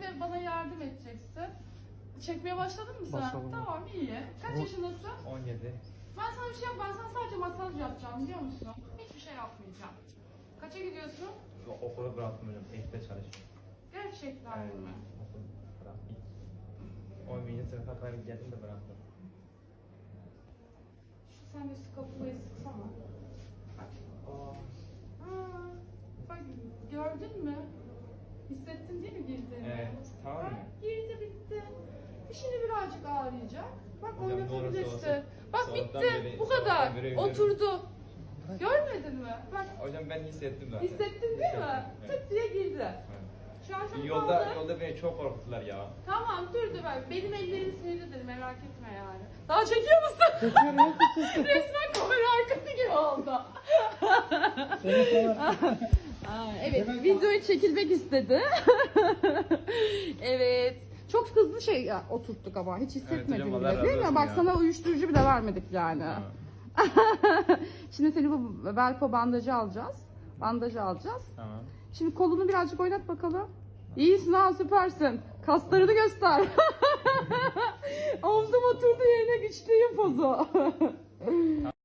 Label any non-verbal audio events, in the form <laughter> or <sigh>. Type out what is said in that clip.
ve bana yardım edeceksin. Çekmeye başladın mı sen? Başladım. Tamam iyi. Kaç Bu- yaşındasın? 17. Ben sana bir şey yap, ben sana sadece masaj yapacağım biliyor musun? Hiçbir şey yapmayacağım. Kaça gidiyorsun? O- Okulu bıraktım hocam. Ekte çalışıyorum. Gerçekten mi? Okulu bıraktım. 11. sınıfa kadar geldim de bıraktım. Şu sen de skapulayı sıksana. Bak. Aa, bak gördün mü? Hissettin değil mi girdiğini? Evet, tamam mı? girdi bitti. Şimdi birazcık ağrıyacak. Bak Hocam doğrusu oynatabilirsin. olsun. Bak Sabahtan bitti. beri- Bu kadar. sabahtan beri ölüyorum. Oturdu. Görmedin mi? Bak Hocam ben hissettim zaten. hissettin değil mi? Hissettim, evet. Tık diye girdi. Evet. Şu an çok Yolda, kaldı. yolda beni çok korkuttular ya. Tamam dur dur bak. Benim ellerim sinirlidir merak etme yani. Daha çekiyor musun? Çekiyorum. <laughs> Resmen kamera arkası gibi oldu. <laughs> Aa, evet, videoyu çekilmek istedi. <laughs> Çok hızlı şey ya, oturttuk ama hiç hissetmedim hocam, Allah bile razı değil mi? olsun Bak ya. sana uyuşturucu bile vermedik yani. <laughs> Şimdi seni bu velpo bandajı alacağız. Bandajı alacağız. Tamam. Şimdi kolunu birazcık oynat bakalım. İyisin ha süpersin. Kaslarını göster. <laughs> Omzum oturdu yerine güçlüyüm pozu. <laughs>